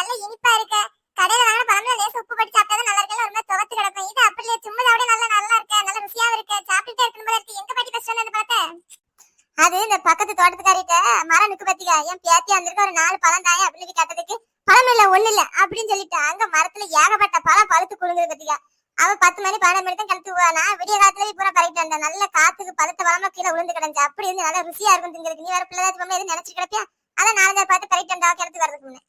நல்ல இனிப்பா இருக்க. கடையில வாங்கின பழம்ல லேச உப்பு போட்டு சாப்பிட்டா நல்லா இருக்கல ஒரு மாதிரி துவத்து கிடக்கும். இது அப்படியே சும்மா விட நல்லா நல்லா இருக்க. நல்ல ருசியாவும் இருக்க. சாப்பிட்டுட்டே இருக்கணும் போல இருக்கு. எங்க பாட்டி ஃபர்ஸ்ட் வந்து பார்த்த அது இந்த பக்கத்து தோட்டத்துக்காரிட்ட மரம் நிக்கு பத்தியா? என் பேத்தி வந்திருக்க. ஒரு நாலு பழம் தாயே அப்படின்னு கேட்டதுக்கு பழம் இல்ல ஒண்ணு இல்ல அப்படின்னு சொல்லிட்டு. அங்க மரத்துல ஏகப்பட்ட பழம் பழுத்து குழுங்குது பத்தியா? அவ பத்து மணி பன்னெண்டு மணி தான் கிளத்து நான் விடிய காலத்துல பூரா பறக்கிட்டு வந்தா நல்ல காத்துக்கு பழுத்த பழமா கீழே விழுந்து கிடந்துச்சு. அப்படி இருந்து நல்லா ருசியா இருக்கும் திங்கிறதுக்கு. நீ வேற பிள்ளைதாச்சும் பொம்மை எதுவும் நினைச்சு கிடப்பியா? அதான் நாலஞ்சாறு பார்த்து பறிக்கிட்டு வந்தா கிளத்து வரதுக்கு முன்னே.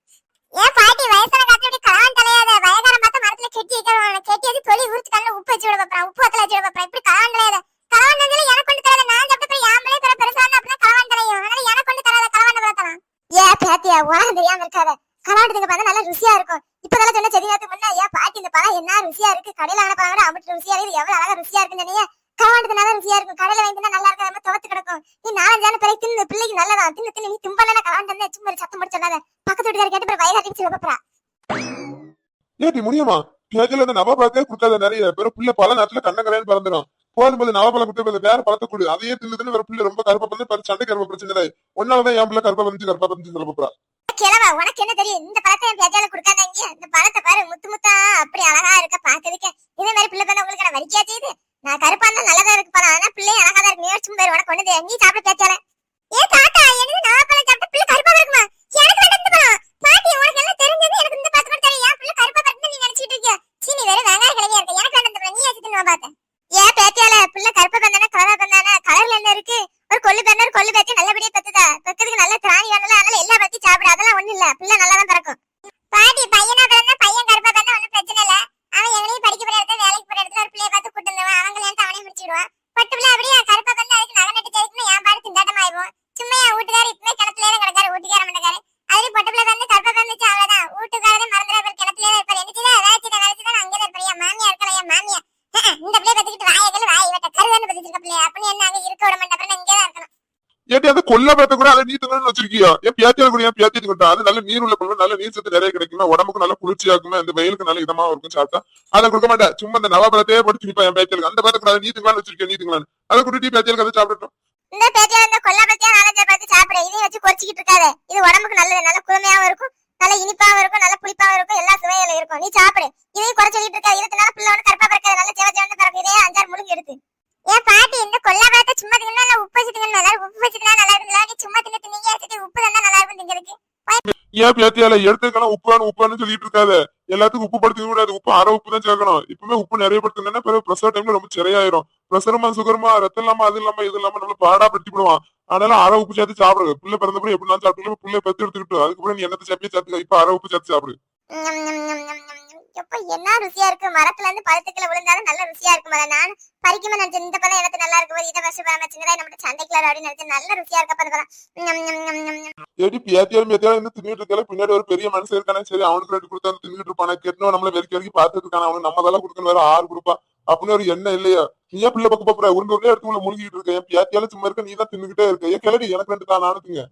ஏன் பாட்டி வயசான காலத்துல கலான் தலையாத வயகாரம் பார்த்தா மரத்துல கெட்டி வைக்கிறவன் கெட்டி வச்சு தொலி உரிச்சு கண்ணில் உப்பு வச்சு விட பாப்பா உப்பு வத்தல வச்சு விட பாப்பா இப்படி கலான் தலையாத. கலான் தலையில எனக்கு கொண்டு தராத. நான் சாப்பிட்டு போய் யாமலே பிற பெருசா அப்படின்னா கலான் தலையும். அதனால எனக்கு கொண்டு தராத. கலான் பழத்தலாம் ஏ பாத்தியா உனக்கு தெரியாம இருக்காத. கலவாட்டுக்கு பார்த்தா நல்லா ருசியா இருக்கும். இப்பதெல்லாம் சொன்ன செடி நேரத்துக்கு முன்ன ஏன் பாட்டி இந்த பழம் என்ன ருசியா இருக்கு? கடையில ஆன பழம் அமிட்டு ருசியா இருக்கு எவ்வளவு அழகா ருசியா இருக்குன்னு நல்லா ருசியா இருக்கும். கடையில வாங்கினா நல்லா இருக்காது. துவத்து கிடக்கும். நீ நாலஞ்சான பிறகு தின்னு பிள்ளைக்கு நல்லதான் தின்னு தின்னு நீ திம்பலன்னா கலவாண்டு வந்து சும்மா சத்தம் போட்டு சொல்லாத. பக்கத்து வீட்டுக்கார கேட்டு பிறகு வயகாட்டிக்கு சொல்ல போறா ஏட்டி முடியுமா? கேட்கல இந்த நவபழத்தையே கொடுக்காத நிறைய பிற புள்ள பல நேரத்துல கண்ணங்கரையான்னு பறந்துடும் போதும்போது நவபழம் கொடுத்து வேற பழத்தை கொடு. அதையே தின்னு வேற புள்ள ரொம்ப கருப்பா வந்து பல சண்டை கருப்பா பிரச்சனை இல்லை ஒன்னாலதான் என் பிள்ளை கருப்பா வந்து கருப்பா வந்து சொல்ல போறா. கிழவா உனக்கு என்ன தெரியும்? இந்த பழத்தை என் பேஜால கொடுக்காதீங்க. இந்த பழத்தை பாரு முத்து முத்தா அப்படி அழகா இருக்க பாக்குறதுக்கு இதே மாதிரி பிள்ளை பண்ண உங்களுக்கு நான் செய்யுது? நான் கருப்பா இருந்தா நல்லதா இருக்கு பழம் ஆனா பிள்ளை அழகா தான் இருக்கு. நீ வச்சும் போயிரு உனக்கு ஒண்ணு நீ சாப்பிட பேச்சால ஏ தாத்தா எனக்கு நான் பழம் சாப்பிட்ட பிள்ளை கருப்பா இருக்குமா எனக்கு வேண்டாம் இந்த பழம் பாட்டி உனக்கு எல்லாம் தெரிஞ்சது எனக்கு இந்த பழத்தை மட்டும் தெரியும் என் பிள்ளை கருப்பா பறந்து நீ நினைச்சிட்டு இருக்கியா சீனி வேற வெங்காய கிழவியா இருக்கு எனக்கு வேண்டாம் இந்த பழம் நீ வச்சுட்டு நான் பார்த்தேன் ஏன் பேத்தியால பிள்ளை கருப்பா பந்தானே கலரா பந்தானே கலர்ல என்ன இருக்கு ஒரு கொள்ளு பேர்னா ஒரு கொள்ளு பேத்தி நல்லபடியா பெத்துதா பெத்ததுக்கு நல்ல திராணி வேணும்ல அதனால எல்லா பத்தி சாப்பிடு அதெல்லாம் ஒண்ணும் இல்ல பிள்ளை நல்லா தான் பிறக்கும் பாட்டி பையனா பிறந்தா பையன் கருப்பா பிறந்தா ஒண்ணும் பிரச்சனை இல்ல அவன் எங்களையும் படிக்க போற இடத்துல வேலைக்கு போற இடத்துல ஒரு பிள்ளைய பார்த்து கூட்டு வந்துருவான் அவங்க கல்யாணத்தை அவனே முடிச்சிடுவான் பட்டு பிள்ளை அப்படியே கருப்பா பிறந்தா அதுக்கு நகை நட்டு தேய்க்குன்னு என் பாடு திண்டாட்டம் ஆயிடும் சும்மா என் வீட்டுக்காரர் இப்பவே கிணத்துல தான் கிடக்காரு வீட்டுக்கார மாட்டேக்காரு அதுலயும் பொட்டு பிள்ளை பிறந்து கருப்பா பிறந்துச்சு அவ்வளவுதான் வீட்டுக்காரரே மறந்துடாரு கிணத்துல தான் இருப்பாரு என்ன செய்தா வேலை செய்த வேலை செய்தா அங்கே தான் இருப்பாரு என் மாமியா இருக்கலாம் என் மாமியா அஹ், இந்த பிள்ளைய பத்திக்கிட்டு வாயகள் வாய் இவட்ட கருதான்னு பத்திச்சிருக்க பிள்ளைய அப்படின்னு என்ன அங்க இருக்க விட மாட்டேன் இங்கே தான் இருக்கணும் ஏட்டி அந்த கொல்ல பேத்த கூட அதை நீ தின்னு வச்சிருக்கியா என் பியாத்தியால கூட என் பியாத்தி கொண்டா அது நல்ல நீர் உள்ள கொள்ளும் நல்ல நீர் சத்து நிறைய கிடைக்குமே உடம்புக்கு நல்ல குளிர்ச்சியா இருக்குமே இந்த வெயிலுக்கு நல்ல இதமா இருக்கும் சாப்பிட்டா அதை கொடுக்க மாட்டேன் சும்மா இந்த நவபலத்தையே போட்டு திணிப்பா என் பேத்தியலுக்கு அந்த பேத்த கூட நீ திங்களான்னு வச்சிருக்கியா நீ திங்களான்னு அதை கொடுத்து பேத்தியலுக்கு அதை சாப்பிடட்டும் இந்த பேட்டியா இந்த கொல்லா பத்தியா நாலஞ்சு பார்த்து சாப்பிடு இதையும் வச்சு குறைச்சிக்கிட்டு இருக்காது இது உடம்புக்கு நல்லது நல்ல குளுமையாவும் இருக்கும் நல்ல இனிப்பாவும் இருக்கும் நல்ல புளிப்பாவும் இருக்கும் எல்லா சுவையில இருக்கும் நீ சாப்பிடு இதையும் குறை சொல்லிட்டு இருக்கா இதுக்கு பிள்ளை ஒன்று கருப்பா பிறக்காது நல்ல தேவை தேவை பிறகு இதே அஞ்சாறு முழுங்கி எடுத்து ஏன் பாட்டி இந்த கொல்லா பழத்தை சும்மா தின்னா உப்பு ஏன் பேத்தியால எடுத்துக்கலாம் உப்பான்னு உப்பான்னு சொல்லிட்டு இருக்காத. எல்லாத்துக்கும் உப்பு படுத்த கூடாது. உப்பு அரை உப்பு தான் சேர்க்கணும். இப்பவுமே உப்பு நிறைய படுத்துனா பிறகு பிரசவ டைம்ல ரொம்ப சரியாயிரும் பிரசரமா சுகரமா ரத்தம் இல்லாம அது இல்லாம இது இல்லாம நம்மள பாடா படுத்தி விடுவான் அதனால அரை உப்பு சேர்த்து சாப்பிடுறது பிள்ளை பிறந்தப்பறம் எப்படினாலும் சாப்பிட்டு பிள்ளை பெத்து எடுத்துக்கிட்டு அதுக்கப்புறம் நீ என்னத்தை சேர்த்து சேர்த்துக்க. இப்ப அரை உப்பு சேர்த்து சாப்பிடு. எப்ப என்ன ருசியா இருக்கு? மரத்துல இருந்து பழத்துக்குள்ள விழுந்தாலும் நல்ல ருசியா இருக்கும் போல நான் பறிக்குமா நினைச்சேன் இந்த பழம் எனக்கு நல்லா இருக்கும். இதை வருஷம் பழம் சின்னதா நம்ம சண்டைக்குள்ள அப்படின்னு நினைச்சேன் நல்ல ருசியா இருக்க பழம். ஏடி பேத்தியாலும் பேத்தியாலும் இருந்து தின்னுட்டு இருக்கல பின்னாடி ஒரு பெரிய மனுஷன் இருக்கானே சரி அவனுக்கு ரெண்டு கொடுத்தா தின்னுட்டு இருப்பானே? கெட்டணும் நம்மள வெறிக்க வரைக்கும் பார்த்துட்டு இருக்கானே அவனுக்கு நம்ம அதெல்லாம் கொடுக்கணும் வேற ஆறு கொடுப்பா. அப்படின்னு ஒரு எண்ணம் இல்லையா? நீ ஏன் பிள்ளை பக்கம் போற? உருண்டு உருண்டே எடுத்து உள்ள முழுகிட்டு இருக்க. என் பேத்தியாலும் சும்மா இருக்க நீ தான் தின்னுகிட்டே இருக்க. ஏன் கிளடி எனக்கு ரெண்டு தான் நானும் திங்க.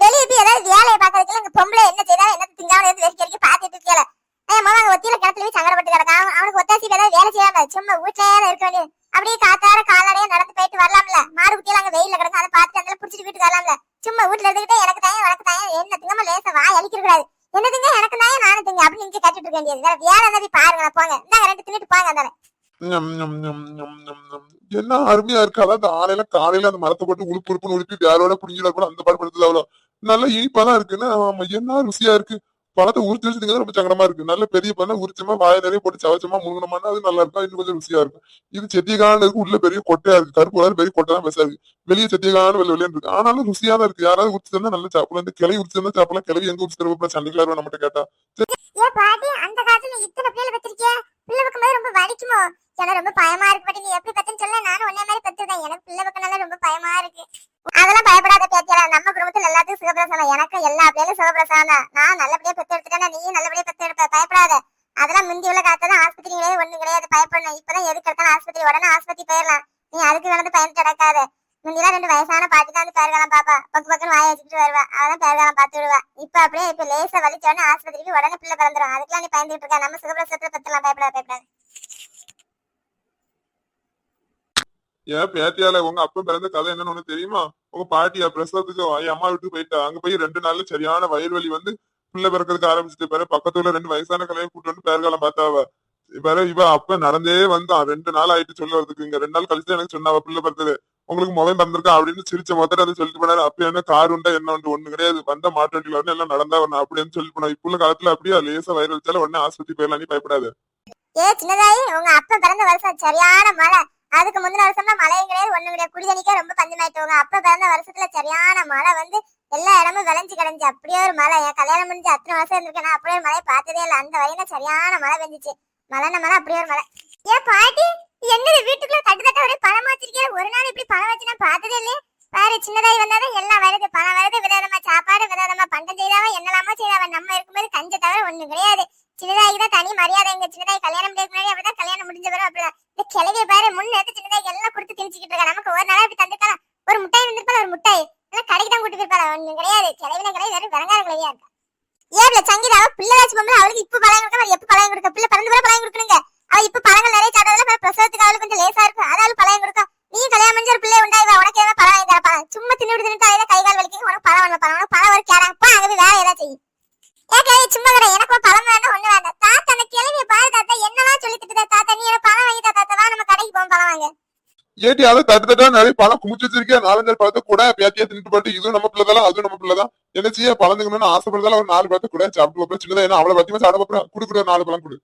வெளியே போய் ஏதாவது வேலையை பாக்குறதுக்கு எங்க பொம்பளை என்ன செய்தாலும் என்ன திங்காம இருந்து வெறிக்க வரைக்கும் பாத்துட்டு இருக்கல என் மாமா அங்க ஒத்தியில கிணத்துல போய் சங்கடப்பட்டு கிடக்கான் அவன் அவனுக்கு ஒத்தாசி ஏதாவது வேலை செய்யாம சும்மா வீட்லயே தான் இருக்க வேண்டியது அப்படியே காத்தார காலாடையே நடந்து போயிட்டு வரலாம்ல மாடு குட்டியில அங்க வெயில்ல கிடக்கும் அதை பார்த்துட்டு அதில் புடிச்சிட்டு வீட்டுக்கு வரலாம்ல சும்மா வீட்டுல இருந்துகிட்டே எனக்கு தாயம் உனக்கு தாயம் என்ன திங்காம லேச வாய் அழிக்க கூடாது. என்ன எனக்கு தாயம் நானும் திங்க. அப்படின்னு நீங்க கட்டிட்டு இருக்க வேண்டியது. வேற வேலை இருந்தா பாருங்க போங்க. இந்தாங்க ரெண்டு தின்னுட்டு போங்க அந்த என்ன அருமையா இருக்காது அந்த ஆலையில காலையில அந்த மரத்தை போட்டு உழுப்பு உழுப்புன்னு உழுப்பி வேலோட புடிங்கிட கூட அந்த பாடு படுத்தது அவ்வளோ நல்லா இனிப்பா தான் இருக்குன்னா. ஆமா, என்ன ருசியா இருக்கு. பழத்தை உரிச்சு வச்சு ரொம்ப சங்கடமா இருக்கு. நல்ல பெரிய பழம் உரிச்சமா வாய நிறைய போட்டு சவச்சமா முழுங்கணுமானா அது நல்லா இருக்கும். இன்னும் கொஞ்சம் ருசியா இருக்கும். இது செத்தியகான இருக்கு. உள்ள பெரிய கொட்டையா இருக்கு. கருப்பு கலர் பெரிய கொட்டை தான் பெருசா இருக்கு வெளியே செத்தியகான வெளியே வெளியே இருக்கு. ஆனாலும் ருசியா தான் இருக்கு. யாராவது உரிச்சு தந்தா நல்லா சாப்பிடலாம். இந்த கிளை உரிச்சு தந்தா சாப்பிடலாம். கிளவி எங்க உரிச்சு தருவோம் சண்டைக்குள்ள நம்மகிட்ட கேட்டா. ஏ அந்த காலத்துல நீ இத்தனை பிள்ளைல பெற்றிருக்கியா பிள்ளை வைக்கும்போது ரொம்ப வலிக்குமோ? எனக்கு ரொம்ப பயமா இருக்கு பாட்டி. நீ எப்படி பெத்துன்னு சொல்ல நானும் ஒன்னே மாதிரி பெத்துதான் எனக்கு பிள்ளை வைக்கனால ரொம்ப பயமா இருக்கு. அதெல்லாம் பயப்படாத பேத்தியால நம்ம குடும்பத்துல எல்லாத்துக்கும் சுகப்பிரசவம் எனக்கு எல்லா பிள்ளைகளும் சுகப்பிரசவம் தான். நான் நல்லபடியா பெத்து எடுத்துட்டேன் நீயும் நல்லபடியா பெத்து எடுப்ப பயப்படாத. அதெல்லாம் முந்தி உள்ள காலத்துல ஆஸ்பத்திரி கிடையாது ஒண்ணு கிடையாது. பயப்படணும். இப்பதான் எதுக்கு எடுத்தாலும் ஆஸ்பத்திரி உடனே ஆஸ்பத்திரி போயிடலாம். நீ அதுக்கு நடந்து பயந்து கிடக்காத. முந்திலாம் ரெண்டு வயசான பாட்டி தான் வந்து பேர்காலம் பாப்பா பக்கு பக்கம் வாய வச்சுட்டு வருவா. அவதான் பேர்காலம் பார்த்து விடுவா. இப்ப அப்படியே இப்ப லேசா வலிச்ச உடனே ஆஸ்பத்திரிக்கு உடனே பிள்ளை பிறந்துடும் அதுக்கெல்லாம் நீ பயந்துட்டு இருக்க. நம்ம சுகப்பிரசவத்துல பெத்தலாம். பயப்படாத பயப்படாது. ஏன் பேத்தியால உங்க அப்பா பிறந்த கதை என்னன்னு ஒண்ணு தெரியுமா? உங்க பாட்டியா பிரசவத்துக்கு என் அம்மா விட்டு போயிட்டா. அங்க போய் ரெண்டு நாள்ல சரியான வயிறு வலி வந்து பிள்ளை பிறக்கிறதுக்கு ஆரம்பிச்சுட்டு பாரு பக்கத்துல ரெண்டு வயசான கலையை கூட்டு வந்து பேர்காலம் பார்த்தாவ. பாரு இவ அப்ப நடந்தே வந்தான் ரெண்டு நாள் ஆயிட்டு சொல்ல வரதுக்கு இங்க ரெண்டு நாள் கழிச்சு எனக்கு சொன்னாவ பிள்ளை பிறந்தது. உங்களுக்கு முகம் பறந்திருக்கா அப்படின்னு சிரிச்ச மொத்தம் அதை சொல்லிட்டு போனாரு. அப்ப என்ன கார் உண்டா என்ன உண்டு? ஒண்ணு கிடையாது. வந்த மாட்டு வண்டியில வந்து எல்லாம் நடந்தா வரணும் அப்படின்னு சொல்லிட்டு போனா இப்ப உள்ள காலத்துல அப்படியே லேசா வயிறு வச்சாலும் உடனே ஆஸ்பத்திரி போயிடலாம் நீ பயப்படாது. ஏ சின்னதாயி உங்க அப்பா பிறந்த வருஷம் சரியான மழை. அதுக்கு முந்தின வருஷம்லாம் மழையும் கிடையாது ஒண்ணும் கிடையாது. குடிதண்ணிக்கே ரொம்ப பஞ்சமாயிட்டு அப்ப பிறந்த வருஷத்துல சரியான மழை வந்து எல்லா இடமும் விளைஞ்சு கிடந்துச்சு. அப்படியே ஒரு மழை. என் கல்யாணம் முடிஞ்சு அத்தனை வருஷம் இருந்திருக்கேன்? நான் அப்படியே ஒரு மழையை பார்த்ததே இல்லை. அந்த வரையில சரியான மழை பெஞ்சிச்சு. மழைன மழை அப்படியே ஒரு மழை. ஏன் பாட்டி என்னது வீட்டுக்குள்ள தட்டு தட்ட ஒரே பழம் வச்சிருக்கேன் ஒரு நாள் இப்படி பழம் வச்சு நான் பார்த்ததே இல்லையே. பாரு சின்னதாய் வந்தாதான் எல்லாம் வருது. பழம் வருது விதவிதமா சாப்பாடு விதவிதமா பண்டம் செய்தாவ என்னெல்லாமோ செய்தாவ. நம்ம இருக்கும்போது கஞ்ச தவிர ஒண்ணு கிடையாது. சின்னதாய்க்கு தான் தனி மரியாதை. எங்க சின்னதாய் கல்யாணம் முடிக்க முன்னாடி அப்படிதான் கல்யாணம் முடிஞ்ச பிறகு அப்படிதான். இந்த பாரு முன்ன எடுத்து சின்னதாய்க்கு எல்லாம் கொடுத்து திணிச்சுக்கிட்டு இருக்கா. நமக்கு ஒரு நாளா இப்படி தந்துக்கலாம் ஒரு முட்டாய் வந்திருப்பால ஒரு முட்டாய். எல்லாம் கடைக்கு தான் கூட்டு போயிருப்பாளா? ஒண்ணும் கிடையாது. கிழவின கிடையாது வெறும் விளங்கார கிழவியா இருக்கா? ஏப்ல சங்கீதா அவ பிள்ளை வச்சு பொம்பளை அவளுக்கு இப்ப பழம் கொடுக்க எப்ப பழம் கொடுக்க? பிள்ளை பிறந்து கூட பழம் கொடுக்கணுங்க. அவ இப்ப பழங்கள் நிறைய சாப்பிட்டதுல பிரசவத்துக்கு அவளுக்கு கொஞ்சம் லேசா இருக்கும். அதாவது பழம் கொடுக்கும் நீ கல்யாணம் முடிஞ்ச ஒரு பிள்ளை உண்டாயிவா? உனக்கு ஏதாவது பழம் வாங்கி தரப்பா சும்மா தின்னு தின்னு தலையில கை கால் வலிக்கும் உனக்கு பழம் வேணும் பழம் உனக்கு பழம் ஒரு கேரப்பா அங்க போய் வேலை ஏதாவது செய்யும் ஏக்கா சும்மா கடை எனக்கு பழம் வேண்டாம் ஒண்ணு வேண்டாம் தாத்தா அந்த கிழவிய பாரு தாத்தா என்னலாம் சொல்லி திட்டுதா தாத்தா நீ எனக்கு பழம் வாங்கி தா தாத்தா வா நம்ம கடைக்கு போவோம் பழம் வாங்க ஏட்டி அதை தட்டு தட்டா நிறைய பழம் குமிச்சு வச்சிருக்கேன். நாலஞ்சு பழத்தை கூட பேத்தியா தின்னுட்டு போட்டு இதுவும் நம்ம பிள்ளைதான் அதுவும் நம்ம பிள்ளைதான். என்ன செய்ய பழந்துக்கணும்னு ஆசைப்படுறதால ஒரு நாலு பழத்தை கூட சாப்பிட்டு போறேன். சின்னதா ஏன்னா அவளை பத்தியமா சாப்பிட போறேன். குடுக்குற நாலு பழம் கொடு.